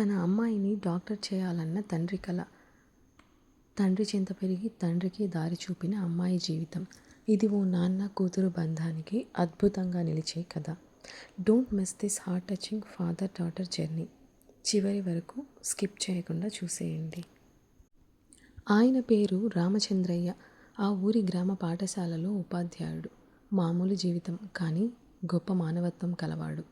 తన అమ్మాయిని డాక్టర్ చేయాలన్న తండ్రి కల. తండ్రి చింత పెరిగి తండ్రికి దారి చూపిన అమ్మాయి జీవితం. ఇది ఓ నాన్న కూతురు బంధానికి అద్భుతంగా నిలిచే కథ. Don't miss this heart touching father daughter journey. చివరి వరకు స్కిప్ చేయకుండా చూసేయండి. ఆయన పేరు రామచంద్రయ్య. ఆ ఊరి గ్రామ పాఠశాలలో ఉపాధ్యాయుడు. మామూలు జీవితం కానీ గొప్ప మానవత్వం కలవాడు.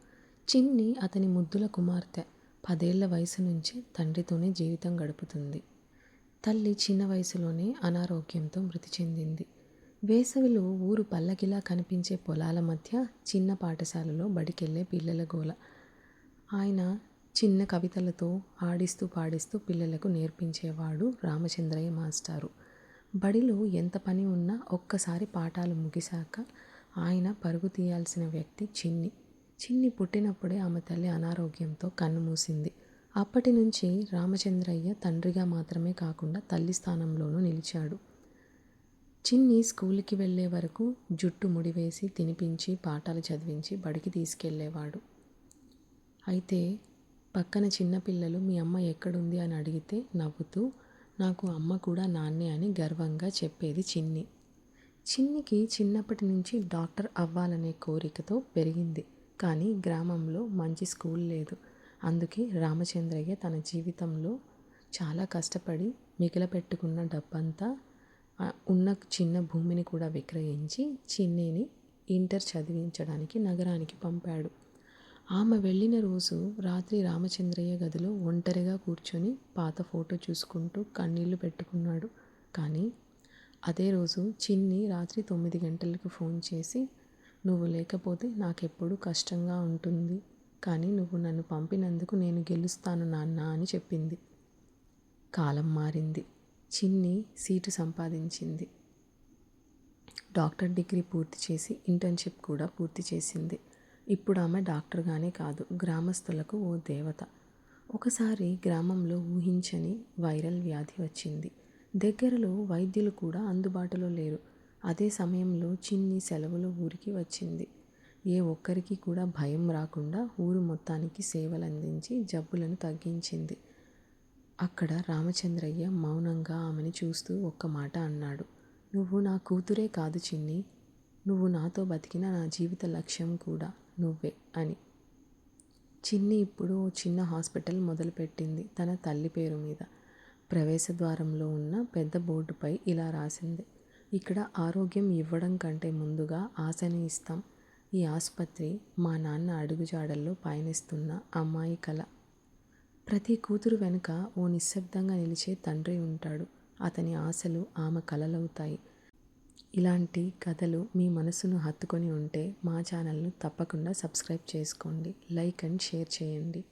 చిన్ని అతని ముద్దుల కుమార్తె. పదేళ్ళ వయసు నుంచి తండ్రితోనే జీవితం గడుపుతుంది. తల్లి చిన్న వయసులోనే అనారోగ్యంతో మృతి చెందింది. వేసవిలో ఊరు పల్లకిలా కనిపించే పొలాల మధ్య చిన్న పాఠశాలలో బడికెళ్ళే పిల్లల గోల. ఆయన చిన్న కవితలతో ఆడిస్తూ పాడిస్తూ పిల్లలకు నేర్పించేవాడు రామచంద్రయ్య మాస్టారు. బడిలో ఎంత పని ఉన్నా ఒక్కసారి పాఠాలు ముగిశాక ఆయన పరుగు తీయాల్సిన వ్యక్తి చిన్ని. చిన్ని పుట్టినప్పుడే ఆమె తల్లి అనారోగ్యంతో కన్నుమూసింది అప్పటి నుంచి రామచంద్రయ్య తండ్రిగా మాత్రమే కాకుండా తల్లి స్థానంలోనూ నిలిచాడు. చిన్ని స్కూల్కి వెళ్ళే వరకు జుట్టు ముడివేసి తినిపించి పాఠాలు చదివించి బడికి తీసుకెళ్ళేవాడు అయితే పక్కన చిన్నపిల్లలు మీ అమ్మ ఎక్కడుంది? అని అడిగితే నవ్వుతూ నాకు అమ్మ కూడా నాన్నే అని గర్వంగా చెప్పేది చిన్ని. చిన్నికి చిన్నప్పటి నుంచి డాక్టర్ అవ్వాలనే కోరికతో పెరిగింది. కానీ గ్రామంలో మంచి స్కూల్ లేదు. అందుకే రామచంద్రయ్య తన జీవితంలో చాలా కష్టపడి మిగిలపెట్టుకున్న డబ్బంతా ఉన్న చిన్న భూమిని కూడా విక్రయించి చిన్నిని ఇంటర్ చదివించడానికి నగరానికి పంపాడు. ఆమె వెళ్ళిన రోజు రాత్రి రామచంద్రయ్య గదిలో ఒంటరిగా కూర్చొని పాత ఫోటో చూసుకుంటూ కన్నీళ్ళు పెట్టుకున్నాడు. కానీ అదే రోజు చిన్ని రాత్రి తొమ్మిది గంటలకు ఫోన్ చేసి నువ్వు లేకపోతే నాకెప్పుడు కష్టంగా ఉంటుంది. కానీ నువ్వు నన్ను పంపినందుకు నేను గెలుస్తాను నాన్న అని చెప్పింది. కాలం మారింది. చిన్ని సీటు సంపాదించింది. డాక్టర్ డిగ్రీ పూర్తి చేసి ఇంటర్న్షిప్ కూడా పూర్తి చేసింది. ఇప్పుడు ఆమె డాక్టర్గానే కాదు గ్రామస్తులకు ఓ దేవత. ఒకసారి గ్రామంలో ఊహించని వైరల్ వ్యాధి వచ్చింది. దగ్గరలో వైద్యులు కూడా అందుబాటులో లేరు. అదే సమయంలో చిన్ని సెలవులు ఊరికి వచ్చింది. ఏ ఒక్కరికి కూడా భయం రాకుండా ఊరు మొత్తానికి సేవలు అందించి జబ్బులను తగ్గించింది. అక్కడ రామచంద్రయ్య మౌనంగా ఆమెను చూస్తూ ఒక్క మాట అన్నాడు. నువ్వు నా కూతురే కాదు చిన్ని. నువ్వు నాతో బతికిన నా జీవిత లక్ష్యం కూడా నువ్వే అని. చిన్ని ఇప్పుడు చిన్న హాస్పిటల్ మొదలుపెట్టింది తన తల్లి పేరు మీద. ప్రవేశ ద్వారంలో ఉన్న పెద్ద బోర్డుపై ఇలా రాసింది. ఇక్కడ ఆరోగ్యం ఇవ్వడం కంటే ముందుగా ఆశని ఇస్తాం. ఈ ఆసుపత్రి మా నాన్న అడుగుజాడల్లో పయనిస్తున్న అమ్మాయి కళ ప్రతి కూతురు వెనుక ఓ నిశ్శబ్దంగా నిలిచే తండ్రి ఉంటాడు. అతని ఆశలు ఆమె కలలవుతాయి. ఇలాంటి కథలు మీ మనసును హత్తుకొని ఉంటే మా ఛానల్ను తప్పకుండా సబ్స్క్రైబ్ చేసుకోండి. లైక్ అండ్ షేర్ చేయండి.